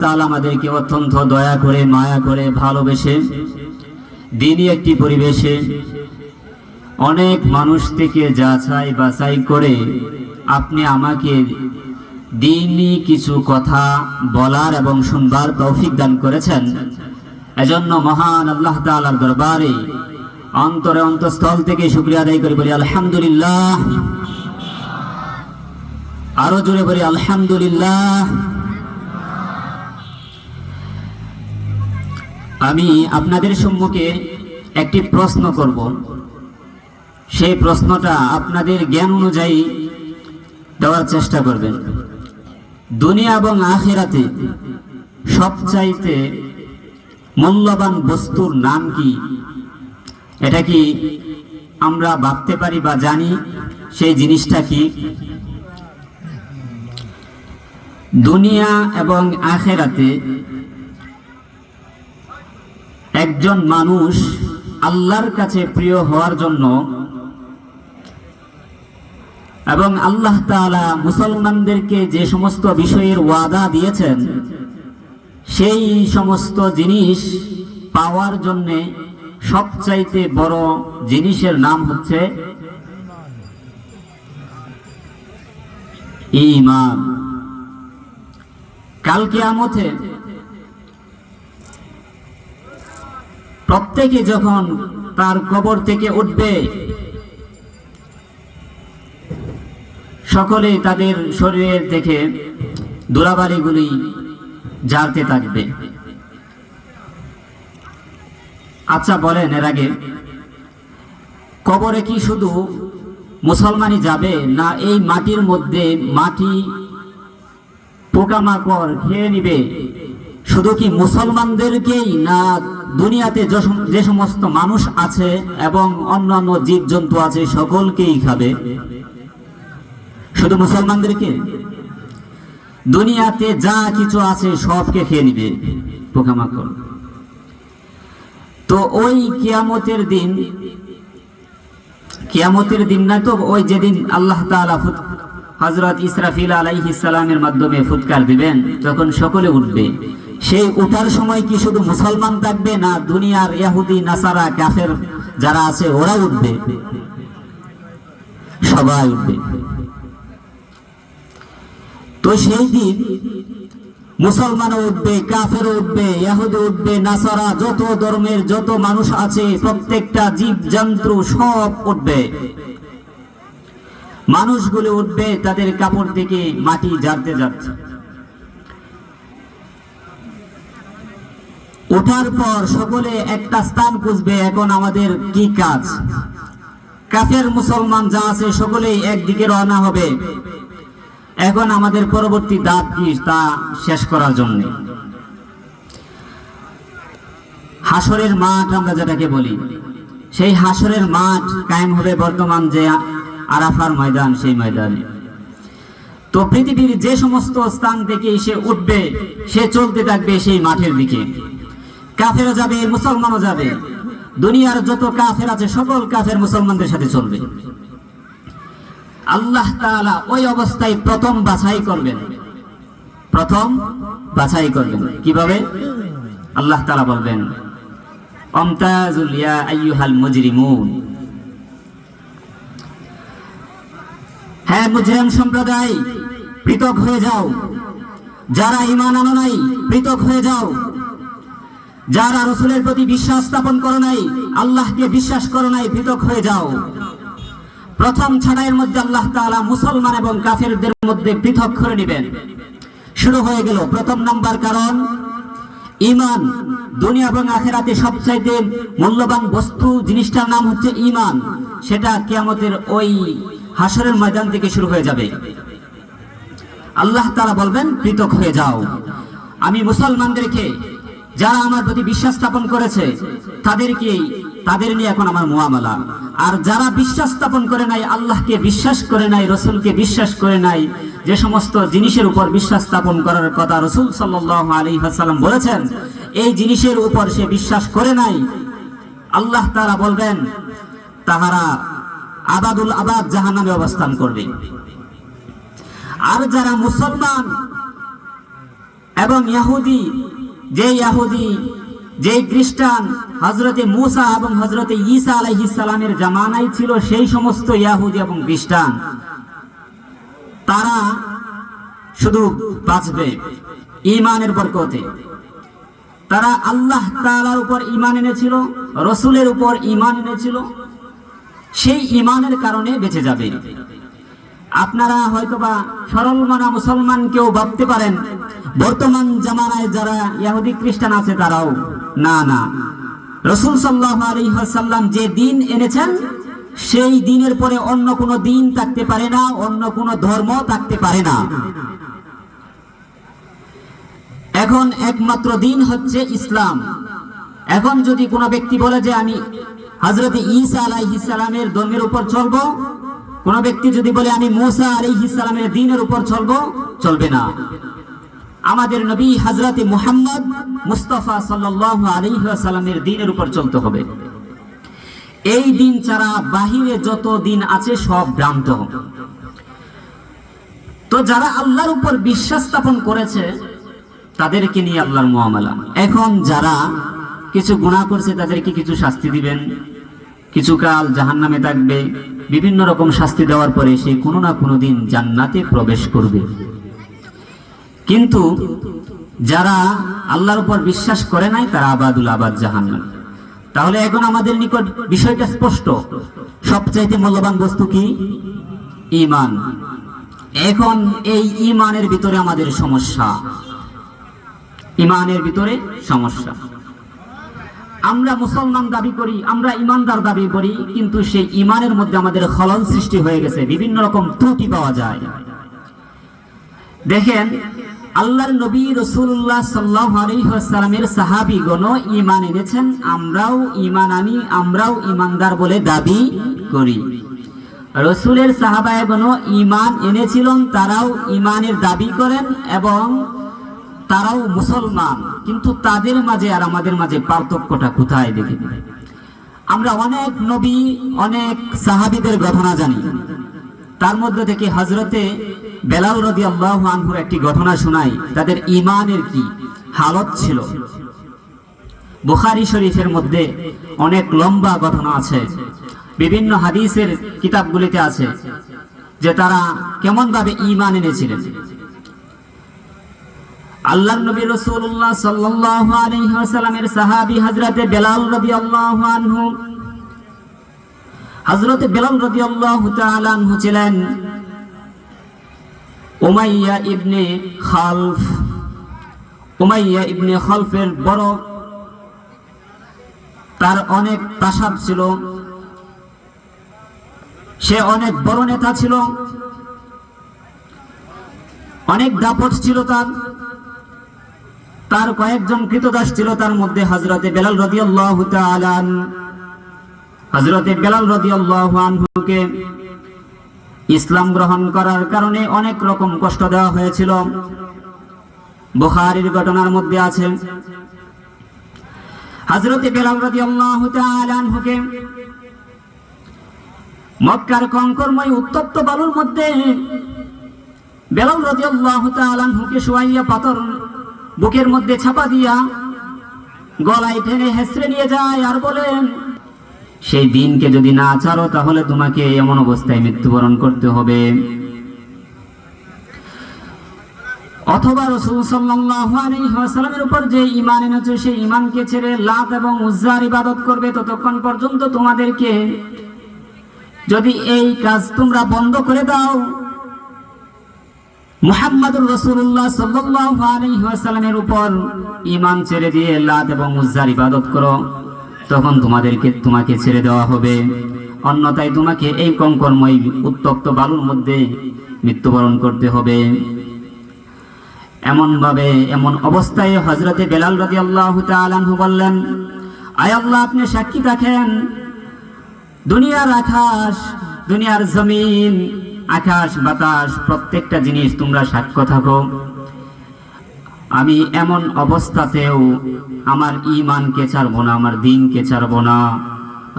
তাআলা আমাদেরকে অত্যন্ত দয়া করে, মায়া করে, ভালোবেসে দিনই একটি পরিবেশে অনেক মানুষ থেকে যাচাই বাছাই করে আপনি আমাকে দিনই কিছু কথা বলার এবং শুনবার তৌফিক দান করেছেন। এজন্য মহান আল্লাহ তালার দরবারে অন্তরে অন্তঃস্থল থেকে শুক্রিয়া আদায় করে বলি, আলহামদুলিল্লাহ। আরও জোরে বলি, আলহামদুলিল্লাহ। আমি আপনাদের সম্মুখে একটি প্রশ্ন করব। সেই প্রশ্নটা আপনাদের জ্ঞান অনুযায়ী দেওয়ার চেষ্টা করবেন। দুনিয়া এবং আখেরাতে সবচাইতে মূল্যবান বস্তুর নাম কি? এটা কি আমরা ভাবতে পারি বা জানি? সেই জিনিসটা কি? দুনিয়া এবং আখেরাতে একজন মানুষ আল্লাহর কাছে প্রিয় হওয়ার জন্য এবং আল্লাহ তাআলা মুসলমানদেরকে যে সমস্ত বিষয়ের ওয়াদা দিয়েছেন, সেই সমস্ত জিনিস পাওয়ার জন্যে সবচাইতে বড় জিনিসের নাম হচ্ছে ইমান। কালকে কিয়ামতে প্রত্যেকে যখন তার কবর থেকে উঠবে সকলে তাদের শরীরের থেকে দুরাবাড়িগুলি জ্বালতে থাকবে। আচ্ছা বলেন এর আগে, কবরে কি শুধু মুসলমানই যাবে না এই মাটির মধ্যে মাটি পোকামাকড় খেয়ে নিবে? শুধু কি মুসলমানদেরকেই না দুনিয়াতে যে সমস্ত মানুষ আছে এবং অন্যান্য জীবজন্তু আছে, সকলকেই খাবে। শুধু মুসলমানদেরকে? দুনিয়াতে যা কিছু আছে সবকে খেয়ে নিবে পোকামাকড়। তো ওই কিয়ামতের দিন কিয়ামতের দিন না তো, ওই যেদিন আল্লাহ তাআলা ফুত- হযরত ইসরাফিল আলাইহিস সালামের মাধ্যমে ফুৎকার দিবেন, তখন সকলে উঠবে। সেই উঠার সময় কি শুধু মুসলমান থাকবে না দুনিয়ার ইহুদি, নাসারা, কাফের যারা আছে ওরা উঠবে? সবাই উঠবে। তো সেই দিন মুসলমানও উঠবে, কাফেরও উঠবে, ইহুদি উঠবে, নাসারা, যত ধর্মের যত মানুষ আছে, প্রত্যেকটা জীব জন্তু সব উঠবে। মানুষগুলো উঠবে, তাদের কাপড় থেকে মাটি জারতে যাচ্ছে। ওঠার পর সকলে একটা স্থান খুঁজবে, এখন আমাদের কি কাজ? কাফের, মুসলমান যা আছে সকলেই একদিকে রওনা হবে। এখন আমাদের পরবর্তী দাঁত কি? তা শেষ করার জন্য। হাসরের মাঠ আমরা যেটাকে বলি। সেই হাসরের মাঠ কায়েম হবে বর্তমান যে আরাফার ময়দান, সেই ময়দানে। তো পৃথিবীর যে সমস্ত স্থান থেকে সে উঠবে, সে চলতে থাকবে সেই মাঠের দিকে। কাফেরও যাবে, মুসলমানও যাবে। দুনিয়ার যত কাফের আছে, সকল কাফের মুসলমানদের সাথে চলবে। আল্লাহ তাআলা ওই অবস্থায় প্রথম বাছাই করবেন। প্রথম বাছাই করবেন। কীভাবে? আল্লাহ তাআলা বলবেন মুজরিমুন। হ্যাঁ মুজরিম সম্প্রদায়, পৃথক হয়ে যাও। যারা ঈমান আনো নাই, পৃথক হয়ে যাও। যারা রসুলের প্রতি বিশ্বাস স্থাপন করো নাই, আল্লাহকে বিশ্বাস করো নাই, পৃথক হয়ে যাও। প্রথম ছাড়াইয়ের মধ্যে আল্লাহ তাআলা মুসলমান এবং কাফেরদের মধ্যে পৃথক করে নেবেন। শুরু হয়ে গেল প্রথম নাম্বার কারণ ইমান দুনিয়া এবং আখেরাতে সবচাইতে মূল্যবান বস্তু জিনিসটার নাম হচ্ছে ইমান সেটা কিয়ামতের ওই হাসরের ময়দান থেকে শুরু হয়ে যাবে। আল্লাহ তাআলা বলবেন, পৃথক হয়ে যাও। আমি মুসলমানদেরকে যারা আমার প্রতি বিশ্বাস স্থাপন করেছে, তাদেরকে, তাদের নিয়ে এখন আমার মুআমালা আর যারা বিশ্বাস স্থাপন করে নাই, আল্লাহকে বিশ্বাস করে নাই, রসুলকে বিশ্বাস করে নাই, যে সমস্ত জিনিসের উপর বিশ্বাস স্থাপন করার কথা রসুল সাল্লাহ আলী হাসালাম বলেছেন, এই জিনিসের উপর সে বিশ্বাস করে নাই। আল্লাহ তারা বলবেন, তাহারা আবাদুল আবাদ জাহান্নামে অবস্থান করবে। আর যারা মুসলমান এবং ইয়াহুদি যে ইয়াহুদি, যে খ্রিস্টান হজরতে মুসা এবং হজরতে ঈসা আলাইহিস সালামের জামানায় ছিল সেই সমস্ত ইয়াহুদি এবং খ্রিস্টান। তারা শুধু বাঁচবে ইমানের বরকতে। তারা আল্লাহ তাআলার উপর ইমান এনেছিল, রসুলের উপর ইমান এনেছিল। সেই ইমানের কারণে বেঁচে যাবে। আপনারা হয়তোবা সরল মানা মুসলমান কেউ ভাবতে পারেন বর্তমান জামানায় যারা ইহুদি খ্রিস্টান আছে তারাও, না না। রসুল আলহাসাল্লাম যে দিন এনেছেন, সেই দিনের পরে অন্য কোনো দিন থাকতে পারে না, অন্য কোনো ধর্ম থাকতে পারে না। এখন একমাত্র দিন হচ্ছে ইসলাম। এখন যদি কোনো ব্যক্তি বলে যে আমি হজরত ঈসা আলাইহিস সালামের ধর্মের উপর চলব, কোন ব্যক্তি যদি বলে আমি মোসা আলাইহিস সালামের দিনের উপর চলব, চলবে না। আমাদের নবী হজরত মুহাম্মদ মুস্তফা সাল্লাল্লাহু আলাইহি ওয়াসাল্লামের দিনের উপর চলতে হবে। এই দিন ছাড়া বাহিরে যত দিন আছে সব ভ্রান্ত। তো যারা আল্লাহর উপর বিশ্বাস স্থাপন করেছে, তাদেরকে নিয়ে আল্লাহর মুআমালা। এখন যারা কিছু গুনাহ করছে, তাদেরকে কিছু শাস্তি দিবেন। কিছু কাল জাহান্নামে থাকবে। বিভিন্ন রকম শাস্তি দেওয়ার পরে সে কোনো না কোনো দিন জান্নাতে প্রবেশ করবে। কিন্তু যারা আল্লাহর উপর বিশ্বাস করে নাই, তারা আবাদুল আবাদ জাহান্নাম। তাহলে এখন আমাদের নিকট বিষয়টা স্পষ্ট। সবচাইতে মূল্যবান বস্তু কি? ইমান এখন এই ইমানের ভিতরে আমাদের সমস্যা। ইমানের ভিতরে সমস্যা। আমরা মুসলমান দাবি করি, আমরা ইমানদার দাবি করি, কিন্তু সেই ইমানের মধ্যে আমাদের খলন সৃষ্টি হয়ে গেছে। বিভিন্ন রকম ত্রুটি পাওয়া যায়। দেখেন, আল্লাহর নবী রসুল্লাহ সাল্লাহ আলহিহাস্লামের সাহাবিগণ ইমান এনেছেন, আমরাও ইমান আনি, আমরাও ইমানদার বলে দাবি করি। রসুলের সাহাবায়গণ ইমান এনেছিলেন, তারাও ইমানের দাবি করেন এবং তারাও মুসলমান। কিন্তু তাদের মাঝে আর আমাদের মাঝে পার্থক্যটা কোথায় দেখি? আমরা অনেক নবী, অনেক সাহাবিদের ঘটনা জানি। তার মধ্যে থেকে হজরতে বেলাল রদি আল্লাহ একটি ঘটনা শোনাই তাদের ইমানের কি হালত ছিল? বুখারি শরীফের মধ্যে অনেক লম্বা ঘটনা আছে। বিভিন্ন হাদিসের কিতাবগুলিতে আছে যে তারা কেমন ভাবে ইমান এনেছিলেন। আল্লাহ নবী রসুল্লাহ ওয়াসাল্লামের সাহাবী হযরতে বেলাল রাদিয়াল্লাহু আনহু, হযরতে বেলাল তাআলা আনহু ছিলেন Umayya ibn Khalaf. Umayya ibn খালফের বড় তার অনেক প্রাসাদ ছিল। সে অনেক বড় নেতা ছিল। অনেক দাপট ছিল তার। তার কয়েকজন কৃতদাস ছিল তার মধ্যে হজরতে বেলাল রদিয়াল্লাহ তাআলান হজরতে বেলাল রদিয়াল্লাহু আনহুকে ইসলাম গ্রহণ করার কারণে অনেক রকম কষ্ট দেওয়া হয়েছিল। বুখারীর ঘটনার মধ্যে আছে। হজরতে বেলাল রদিয়াল্লাহু তাআলা আনহুকে মক্কার কঙ্করময় উত্তপ্ত বালুর মধ্যে বেলাল রদিয়াল্লাহু তাআলা আনহুকে শুয়াইয়া পাথর বুকের মধ্যে ছাপা দিয়া গলায় টেনে হেসড়ে নিয়ে যায় আর বলেন সেই দিনকে যদি না ছাড়ো, তাহলে তোমাকে এমন অবস্থায় মৃত্যুবরণ করতে হবে। অথবা উপর যে এনেছো, সেই ঈমানকে ছেড়ে লাত এবং উজ্জার ইবাদত করবে ততক্ষণ পর্যন্ত তোমাদেরকে যদি এই কাজ তোমরা বন্ধ করে দাও। মুহাম্মাদুর রাসূলুল্লাহ সাল্লাল্লাহু আলাইহি ওয়াসাল্লামের উপর ঈমান ছেড়ে দিয়ে লাত এবং উজ্জার ইবাদত করো। তখন তোমাদেরকে, তোমাকে ছেড়ে দেওয়া হবে। অন্যথায় তোমাকে এই কঙ্করময় উত্তপ্ত বালুর মধ্যে মৃত্যুবরণ করতে হবে। এমন ভাবে এমন অবস্থায় হজরতে বেলাল রাজি আল্লাহ তালু বললেন, আয় আল্লাহ, আপনি সাক্ষী রাখেন। দুনিয়ার আকাশ, দুনিয়ার জমিন, আকাশ, বাতাস, প্রত্যেকটা জিনিস তোমরা সাক্ষ্য থাকো। আমি এমন অবস্থাতেও আমার ইমানকে ছাড়বো না, আমার দিনকে ছাড়বো না।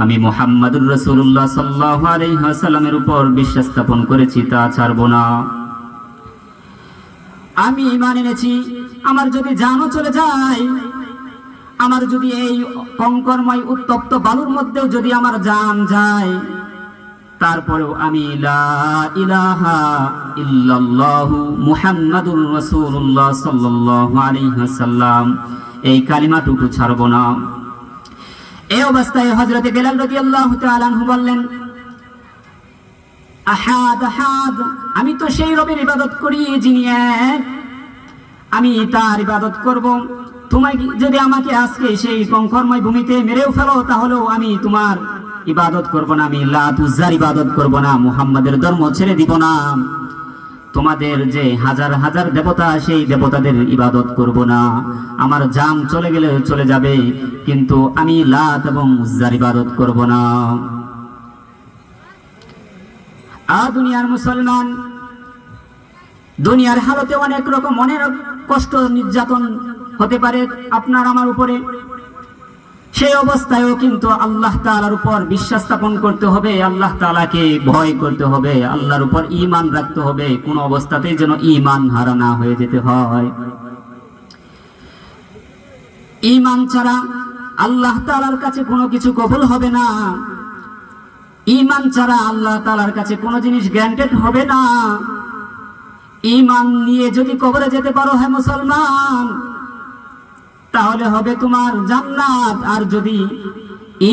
আমি মোহাম্মদুর রসুল্লাহ সাল্লাহ আলহামের উপর বিশ্বাস স্থাপন করেছি, তা ছাড়বো না। আমি ইমান এনেছি, আমার যদি জানও চলে যায়, আমার যদি এই কঙ্করময় উত্তপ্ত বালুর মধ্যেও যদি আমার জান যায় তারপরেও আমি এই কালিমাটুকু না। এই অবস্থায় বেলাল বললেন, আহাদ আহাদ, আমি তো সেই রবের ইবাদত করি যিনি আমি তার ইবাদত করব। তোমায় যদি আমাকে আজকে সেই কঙ্করময় ভূমিতে মেরেও ফেলো, তাহলেও আমি তোমার ইবাদত করব না, আমি লাত উজ্জার ইবাদত করব না, মুহাম্মাদের ধর্ম ছেড়ে দিব না। তোমাদের যে হাজার হাজার দেবতা, সেই দেবতাদের ইবাদত করব না। আমার জাম চলে গেলে চলে যাবে, কিন্তু আমি লাত এবং উজ্জার ইবাদত করব না। আ দুনিয়ার মুসলমান, দুনিয়ার হালতে অনেক রকম, অনেক কষ্ট নির্যাতন হতে পারে আপনার আমার উপরে। সেই অবস্থায়ও কিন্তু আল্লাহ তাআলার উপর বিশ্বাস স্থাপন করতে হবে, আল্লাহ তাআলাকে ভয় করতে হবে, আল্লাহর উপর ঈমান রাখতে হবে, কোন অবস্থাতেই যেন ইমান হারা না হয়ে যেতে হয়। ইমান ছাড়া আল্লাহ তালার কাছে কোনো কিছু কবুল হবে না। ইমান ছাড়া আল্লাহ তালার কাছে কোনো জিনিস গ্যারান্টেড হবে না। ইমান নিয়ে যদি কবরে যেতে পারো হ্যাঁ মুসলমান তাহলে হবে তোমার জান্নাত। আর যদি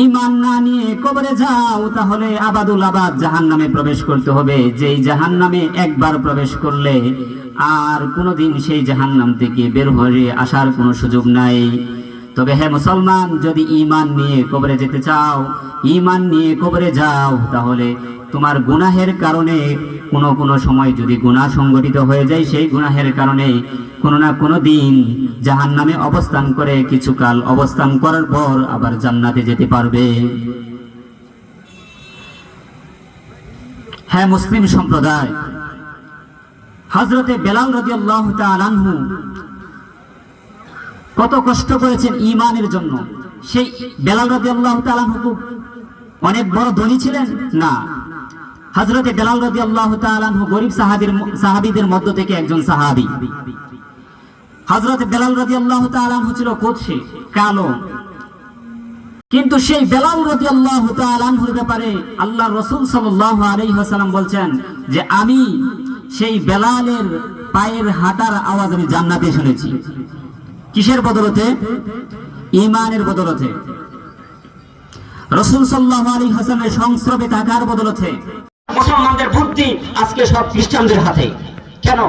ঈমান না নিয়ে কবরে যাও, তাহলে আবাদুল আবাদ জাহান্নামে প্রবেশ করতে হবে। যেই জাহান্নামে একবার প্রবেশ করলে আর কোনোদিন সেই জাহান্নাম থেকে বের হয়ে আসার কোনো সুযোগ নাই। তবে হ্যাঁ মুসলমান, যদি ঈমান নিয়ে কবরে যেতে চাও ইমান নিয়ে কবরে যাও, তাহলে তোমার গুনাহের কারণে কোনো কোনো সময় যদি গুনাহ সংগঠিত হয়ে যায়, সেই গুনাহের কারণে কোনো না কোনো দিন জাহান নামে অবস্থান করে কিছুকাল অবস্থান করার পর আবার জান্নাতে যেতে পারবে। হ্যাঁ মুসলিম সম্প্রদায় হজরতে বেলাল রদি আল্লাহ আনহু কত কষ্ট করেছেন ইমানের জন্য। সেই বেলাল রদি আল্লাহ আনহু অনেক বড় ধনী ছিলেন? না। হজরতে বেলাল রদি আল্লাহ তালানহু গরিব সাহাবির সাহাবিদের মধ্য থেকে একজন সাহাবি। হজরত বেলাল রদি আল্লাহ তালানহু ছিল কোৎসে, কালো। কিন্তু সেই বেলাল রদি আল্লাহ তালানহুর ব্যাপারে আল্লাহ রসুল সাল্লাহ আলাইহি ওয়াসাল্লাম বলছেন যে, আমি সেই বেলালের পায়ের হাঁটার আওয়াজ আমি জান্নাতে শুনেছি। কিসের বদলতে? ইমানের বদলতে। রসুল সাল্লাহ আলী হাসানের সংস্রবে থাকার বদলতে মুসলমানদের বুদ্ধি আজকে সব খ্রিস্টানদের হাতে। কেন?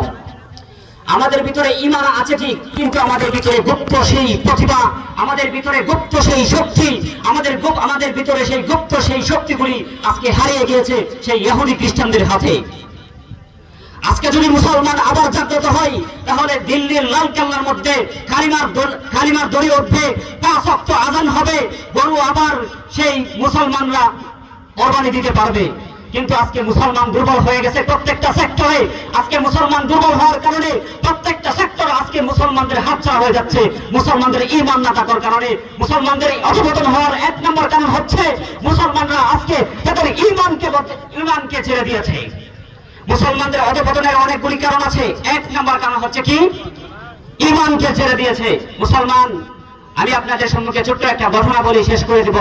আমাদের ভিতরে ইমান আছে ঠিক, কিন্তু আমাদের ভিতরে গুপ্ত সেই প্রতিভা, আমাদের ভিতরে গুপ্ত সেই শক্তি, আমাদের আমাদের ভিতরে সেই গুপ্ত সেই শক্তিগুলি আজকে হারিয়ে গিয়েছে সেই ইহুদি খ্রিস্টানদের হাতে। আজকে যদি মুসলমান আবার জাগ্রত হয়, তাহলে দিল্লির লাল কেল্লার মধ্যে কালিমার কালিমার দড়ি উঠবে পাঁচ অক্ট আজান হবে। গরু আবার সেই মুসলমানরা কোরবানি দিতে পারবে। কিন্তু আজকে মুসলমান দুর্বল হয়ে গেছে প্রত্যেকটা সেক্টরে আজকে মুসলমান দুর্বল হওয়ার কারণে প্রত্যেকটা সেক্টর আজকে মুসলমানদের হাতছাড়া হয়ে যাচ্ছে। মুসলমানদের ইমান না থাকার কারণে, মুসলমানদের অধপতন হওয়ার এক নম্বর কারণ হচ্ছে মুসলমানরা আজকে তাদের ইমানকে ইমানকে ছেড়ে দিয়েছে। মুসলমানদের অধপতনের অনেকগুলি কারণ আছে। এক নম্বর কারণ হচ্ছে কি? ইমানকে ছেড়ে দিয়েছে। মুসলমান, আমি আপনাদের সম্মুখে ছোট্ট একটা ঘটনা বলি, শেষ করে দিব।